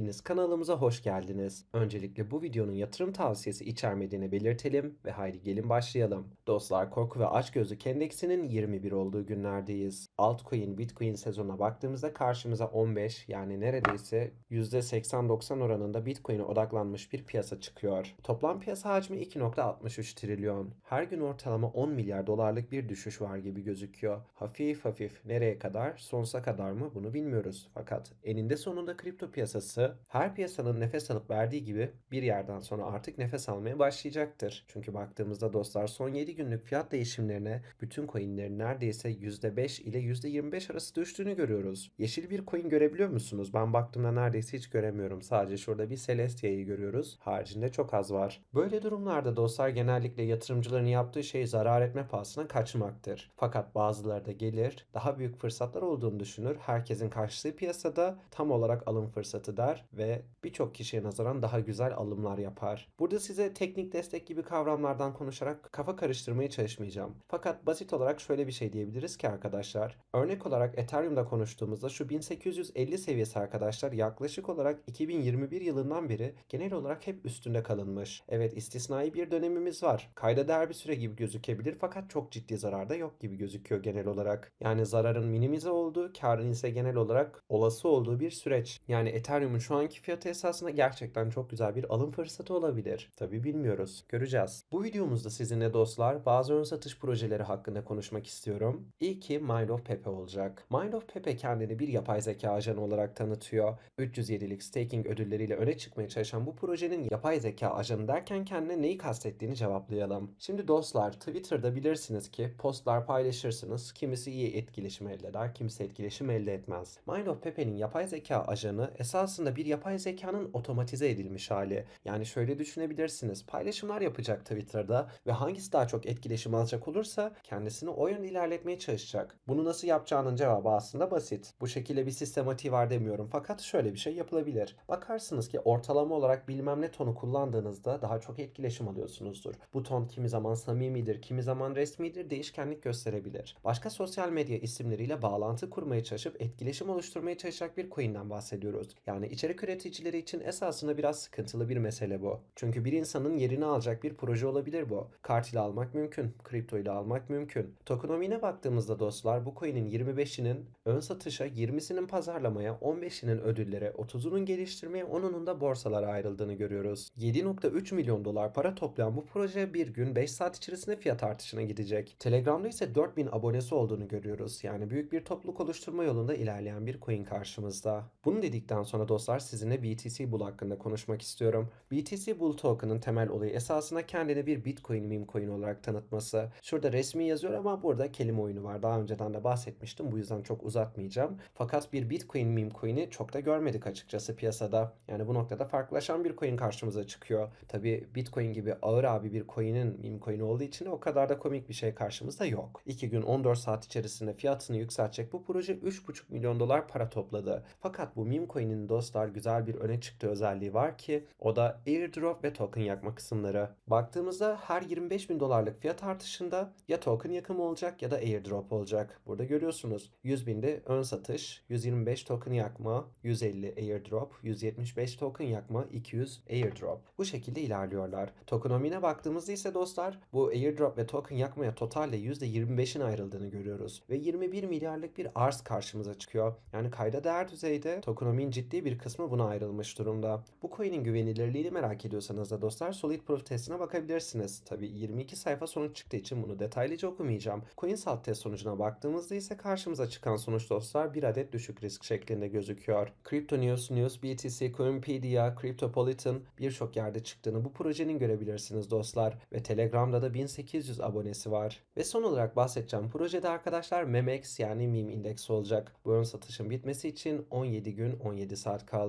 Hepiniz kanalımıza hoş geldiniz. Öncelikle bu videonun yatırım tavsiyesi içermediğini belirtelim ve haydi gelin başlayalım. Dostlar korku ve açgözlük endeksinin 21 olduğu günlerdeyiz. Altcoin, Bitcoin sezonuna baktığımızda karşımıza 15 yani neredeyse %80-90 oranında Bitcoin'e odaklanmış bir piyasa çıkıyor. Toplam piyasa hacmi 2.63 trilyon. Her gün ortalama 10 milyar dolarlık bir düşüş var gibi gözüküyor. Hafif hafif nereye kadar, sonsuza kadar mı bunu bilmiyoruz. Fakat eninde sonunda kripto piyasası her piyasanın nefes alıp verdiği gibi bir yerden sonra artık nefes almaya başlayacaktır. Çünkü baktığımızda dostlar son 7 günlük fiyat değişimlerine bütün coinlerin neredeyse %5 ile %25 arası düştüğünü görüyoruz. Yeşil bir coin görebiliyor musunuz? Ben baktığımda neredeyse hiç göremiyorum. Sadece şurada bir Celestia'yı görüyoruz. Haricinde çok az var. Böyle durumlarda dostlar genellikle yatırımcıların yaptığı şey zarar etme pahasına kaçmaktır. Fakat bazıları da gelir, daha büyük fırsatlar olduğunu düşünür. Herkesin karşıladığı piyasada tam olarak alım fırsatı der ve birçok kişiye nazaran daha güzel alımlar yapar. Burada size teknik destek gibi kavramlardan konuşarak kafa karıştırmaya çalışmayacağım. Fakat basit olarak şöyle bir şey diyebiliriz ki arkadaşlar. Örnek olarak Ethereum'da konuştuğumuzda şu 1850 seviyesi arkadaşlar yaklaşık olarak 2021 yılından beri genel olarak hep üstünde kalınmış. Evet istisnai bir dönemimiz var. Kayda değer bir süre gibi gözükebilir fakat çok ciddi zararda yok gibi gözüküyor genel olarak. Yani zararın minimize olduğu, karın ise genel olarak olası olduğu bir süreç. Yani Ethereum'un şu anki fiyatı esasında gerçekten çok güzel bir alım fırsatı olabilir. Tabi bilmiyoruz. Göreceğiz. Bu videomuzda sizinle dostlar bazı ön satış projeleri hakkında konuşmak istiyorum. İlki Mind of Pepe olacak. Mind of Pepe kendini bir yapay zeka ajanı olarak tanıtıyor. 307'lik staking ödülleriyle öne çıkmaya çalışan bu projenin yapay zeka ajanı derken kendine neyi kastettiğini cevaplayalım. Şimdi dostlar Twitter'da bilirsiniz ki postlar paylaşırsınız. Kimisi iyi etkileşim elde eder, kimisi etkileşim elde etmez. Mind of Pepe'nin yapay zeka ajanı esasında bir yapay zekanın otomatize edilmiş hali. Yani şöyle düşünebilirsiniz. Paylaşımlar yapacak Twitter'da ve hangisi daha çok etkileşim alacak olursa kendisini o yönde ilerletmeye çalışacak. Bunu nasıl yapacağının cevabı aslında basit. Bu şekilde bir sistematiği var demiyorum fakat şöyle bir şey yapılabilir. Bakarsınız ki ortalama olarak bilmem ne tonu kullandığınızda daha çok etkileşim alıyorsunuzdur. Bu ton kimi zaman samimidir, kimi zaman resmidir, değişkenlik gösterebilir. Başka sosyal medya isimleriyle bağlantı kurmaya çalışıp etkileşim oluşturmaya çalışacak bir coin'den bahsediyoruz. Yani içerik üreticileri için esasında biraz sıkıntılı bir mesele bu. Çünkü bir insanın yerini alacak bir proje olabilir bu. Kart ile almak mümkün, kripto ile almak mümkün. Tokenomi'ne baktığımızda dostlar bu coin'in 25'inin ön satışa, 20'sinin pazarlamaya, 15'inin ödüllere, 30'unun geliştirmeye, 10'unun da borsalara ayrıldığını görüyoruz. 7.3 milyon dolar para toplayan bu proje bir gün 5 saat içerisinde fiyat artışına gidecek. Telegram'da ise 4000 abonesi olduğunu görüyoruz. Yani büyük bir topluluk oluşturma yolunda ilerleyen bir coin karşımızda. Bunu dedikten sonra dostlar sizinle BTC Bull hakkında konuşmak istiyorum. BTC Bull token'ın temel olayı esasında kendini bir Bitcoin meme coin olarak tanıtması. Şurada resmi yazıyor ama burada kelime oyunu var. Daha önceden de bahsetmiştim. Bu yüzden çok uzatmayacağım. Fakat bir Bitcoin meme coin'i çok da görmedik açıkçası piyasada. Yani bu noktada farklılaşan bir coin karşımıza çıkıyor. Tabi Bitcoin gibi ağır abi bir coin'in meme coin olduğu için o kadar da komik bir şey karşımızda yok. 2 gün 14 saat içerisinde fiyatını yükseltecek bu proje 3,5 milyon dolar para topladı. Fakat bu meme coin'in dostlar güzel bir öne çıktığı özelliği var ki o da airdrop ve token yakma kısımları. Baktığımızda her 25 bin dolarlık fiyat artışında ya token yakımı olacak ya da airdrop olacak. Burada görüyorsunuz 100 binde ön satış, 125 token yakma, 150 airdrop, 175 token yakma, 200 airdrop. Bu şekilde ilerliyorlar. Tokenomi'ne baktığımızda ise dostlar bu airdrop ve token yakmaya totalde %25'in ayrıldığını görüyoruz. Ve 21 milyarlık bir arz karşımıza çıkıyor. Yani kayda değer düzeyde tokenomi'nin ciddi bir kısmı buna ayrılmış durumda. Bu coin'in güvenilirliğini merak ediyorsanız da dostlar Solid Proof testine bakabilirsiniz. Tabi 22 sayfa sonuç çıktığı için bunu detaylıca okumayacağım. CoinSalt test sonucuna baktığımızda ise karşımıza çıkan sonuç dostlar bir adet düşük risk şeklinde gözüküyor. Crypto News, News BTC, Coinpedia, Cryptopolitan birçok yerde çıktığını bu projenin görebilirsiniz dostlar. Ve Telegram'da da 1800 abonesi var. Ve son olarak bahsedeceğim projede arkadaşlar Memex yani meme indeksi olacak. Bu ön satışın bitmesi için 17 gün 17 saat kaldı.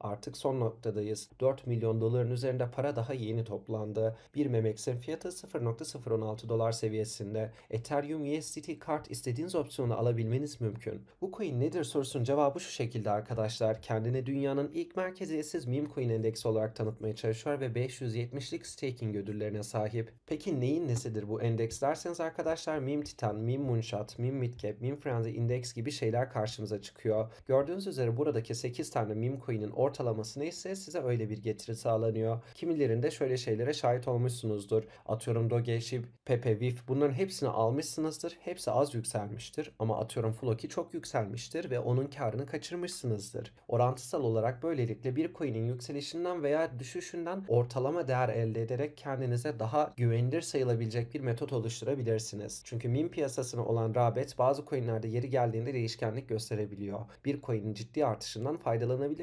Artık son noktadayız. 4 milyon doların üzerinde para daha yeni toplandı. Bir Memex'in fiyatı 0.016 dolar seviyesinde. Ethereum USDT kart istediğiniz opsiyonu alabilmeniz mümkün. Bu coin nedir sorusunun cevabı şu şekilde arkadaşlar. Kendini dünyanın ilk merkeziyetsiz meme coin endeksi olarak tanıtmaya çalışıyor ve 570'lik staking ödüllerine sahip. Peki neyin nesidir bu endeks derseniz arkadaşlar Meme Titan, Meme Moonshot, Meme Midcap, Meme Frenzy Index gibi şeyler karşımıza çıkıyor. Gördüğünüz üzere buradaki 8 tane meme meme coin'in ortalaması neyse size öyle bir getiri sağlanıyor. Kimilerinde şöyle şeylere şahit olmuşsunuzdur. Atıyorum Doge, Shib, Pepe, Vif bunların hepsini almışsınızdır. Hepsi az yükselmiştir. Ama atıyorum Floki çok yükselmiştir ve onun karını kaçırmışsınızdır. Orantısal olarak böylelikle bir coin'in yükselişinden veya düşüşünden ortalama değer elde ederek kendinize daha güvenilir sayılabilecek bir metot oluşturabilirsiniz. Çünkü meme piyasasına olan rağbet bazı coinlerde yeri geldiğinde değişkenlik gösterebiliyor. Bir coin'in ciddi artışından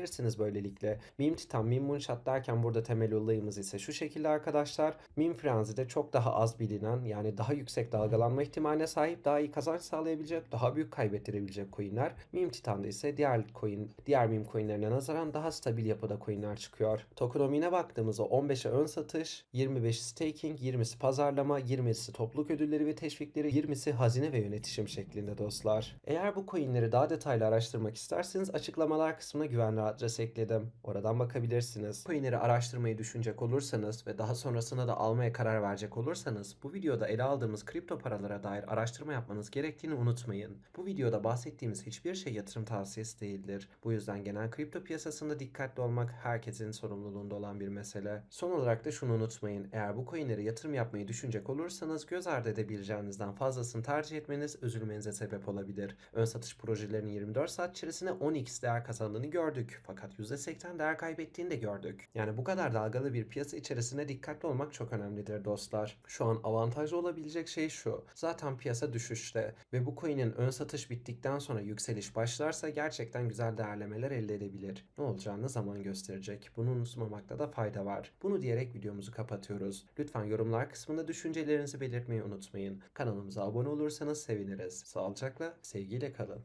faydalanabilirsiniz böylelikle. Meme Titan, Meme Moonshot derken burada temel olayımız ise şu şekilde arkadaşlar. Meme Frenzy'de çok daha az bilinen yani daha yüksek dalgalanma ihtimaline sahip daha iyi kazanç sağlayabilecek, daha büyük kaybettirebilecek coinler. Meme Titan'da ise diğer coin, diğer meme coinlerine nazaran daha stabil yapıda coinler çıkıyor. Tokenomiğine baktığımızda 15'e ön satış, 25'i staking, 20'si pazarlama, 20'si topluluk ödülleri ve teşvikleri, 20'si hazine ve yönetişim şeklinde dostlar. Eğer bu coinleri daha detaylı araştırmak isterseniz açıklamalar kısmına güvenli adres ekledim. Oradan bakabilirsiniz. Coinleri araştırmayı düşünecek olursanız ve daha sonrasında da almaya karar verecek olursanız bu videoda ele aldığımız kripto paralara dair araştırma yapmanız gerektiğini unutmayın. Bu videoda bahsettiğimiz hiçbir şey yatırım tavsiyesi değildir. Bu yüzden genel kripto piyasasında dikkatli olmak herkesin sorumluluğunda olan bir mesele. Son olarak da şunu unutmayın. Eğer bu coinlere yatırım yapmayı düşünecek olursanız göz ardı edebileceğinizden fazlasını tercih etmeniz üzülmenize sebep olabilir. Ön satış projelerinin 24 saat içerisinde 10x değer kazandığını gördük. Fakat %80 değer kaybettiğini de gördük. Yani bu kadar dalgalı bir piyasa içerisinde dikkatli olmak çok önemlidir dostlar. Şu an avantajlı olabilecek şey şu. Zaten piyasa düşüşte ve bu coin'in ön satış bittikten sonra yükseliş başlarsa gerçekten güzel değerlemeler elde edebilir. Ne olacağını zaman gösterecek. Bunu unutmamakta da fayda var. Bunu diyerek videomuzu kapatıyoruz. Lütfen yorumlar kısmında düşüncelerinizi belirtmeyi unutmayın. Kanalımıza abone olursanız seviniriz. Sağlıcakla, sevgiyle kalın.